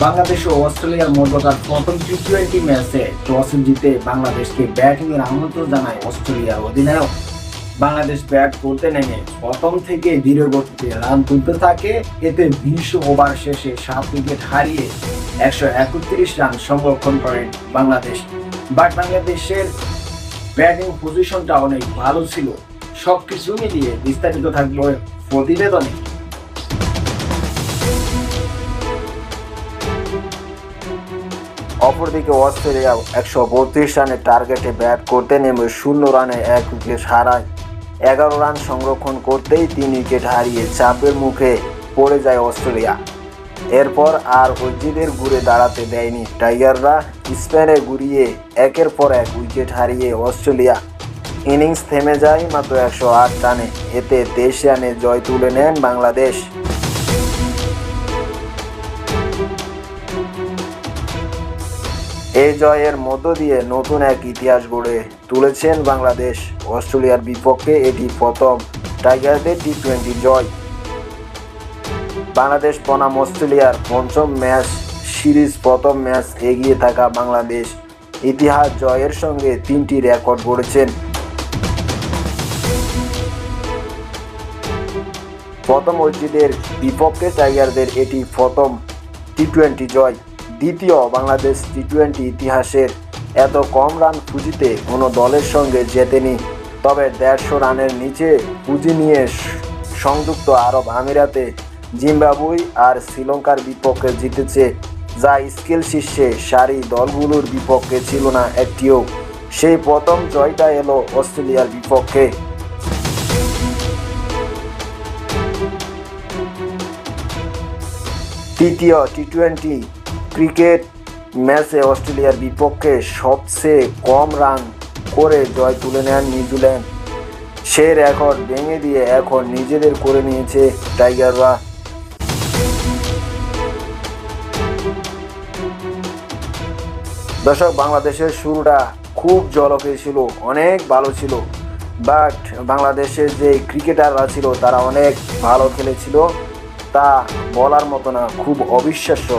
বাংলাদেশ ও অস্ট্রেলিয়ার মধ্যকার প্রথম টি টোয়েন্টি ম্যাচে টস জিতে বাংলাদেশকে ব্যাটিং এর আমন্ত্রণ জানায় অস্ট্রেলিয়ার অধিনায়ক। বাংলাদেশ ব্যাট করতে নেমে প্রথম থেকে ধীরে গতিতে রান তুলতে থাকে। এতে বিশ ওভার শেষে সাত উইকেট হারিয়ে একশো একত্রিশ রান সংরক্ষণ করেন বাংলাদেশ। বাট বাংলাদেশের ব্যাটিং পজিশনটা অনেক ভালো ছিল। সব কিছু মিলিয়ে বিস্তারিত থাকবে প্রতিবেদনে। অপরদিকে অস্ট্রেলিয়া একশো বত্রিশ রানের টার্গেটে ব্যাট করতে নেমে শূন্য রানে এক উইকেট হারায়। এগারো রান সংরক্ষণ করতেই তিন উইকেট হারিয়ে চাপের মুখে পড়ে যায় অস্ট্রেলিয়া। এরপর আর ঐজিদের ঘুরে দাঁড়াতে দেয়নি টাইগাররা, স্পেনে ঘুরিয়ে একের পর এক উইকেট হারিয়ে অস্ট্রেলিয়া। ইনিংস থেমে যায় মাত্র একশো আট রানে। এতে তেইশ রানে জয় তুলে নেন বাংলাদেশ। এই জয়ের মধ্য দিয়ে নতুন এক ইতিহাস গড়ে তুলেছেন বাংলাদেশ। অস্ট্রেলিয়ার বিপক্ষে এটি প্রথম টাইগারদের টি টোয়েন্টি জয়। বাংলাদেশ বনাম অস্ট্রেলিয়ার পঞ্চম ম্যাচ সিরিজ, প্রথম ম্যাচ এগিয়ে থাকা বাংলাদেশ ইতিহাস জয়ের সঙ্গে তিনটি রেকর্ড গড়েছেন। প্রথম ঐতিহ্যের বিপক্ষে টাইগারদের এটি প্রথম টি টোয়েন্টি জয়। দ্বিতীয় বাংলাদেশ টি টোয়েন্টি ইতিহাসের এত কম রান পুঁজিতে কোনো দলের সঙ্গে জেতেনি। তবে দেড়শো রানের নিচে পুঁজি নিয়ে সংযুক্ত আরব আমিরাতে জিম্বাবুই আর শ্রীলঙ্কার বিপক্ষে জিতেছে, যা স্কিল শীর্ষে সারি দলগুলোর বিপক্ষে ছিল না একটিও। সেই প্রথম জয়টা এলো অস্ট্রেলিয়ার বিপক্ষে। তৃতীয় টি টোয়েন্টি ক্রিকেট ম্যাচে অস্ট্রেলিয়ার বিপক্ষে সবচেয়ে কম রান করে জয় তুলে নেন নিউজিল্যান্ড। সে রেকর্ড ভেঙে দিয়ে এখন নিজেদের করে নিয়েছে টাইগাররা। দর্শক, বাংলাদেশের শুরুটা খুব জলকে ছিল, অনেক ভালো ছিল। বাট বাংলাদেশের যে ক্রিকেটাররা ছিল, তারা অনেক ভালো খেলেছিল। তা বলার মতো না, খুব অবিশ্বাস্য।